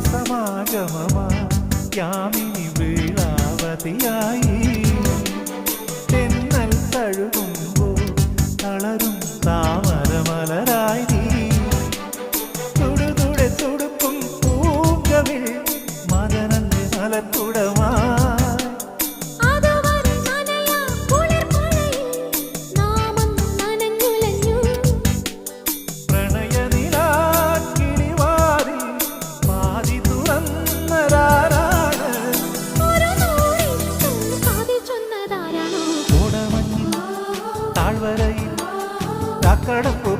സമാഗമമാമി വീളാവതിയായി. തെന്നൽ തഴുകുമ്പോ തളരും താമരമലരായി നീ. തുടുതുടെ തുടുക്കും പൂങ്കവിൽ മകനന്റെ മലത്തുട தாழ்வரையில் காக்கடப்பு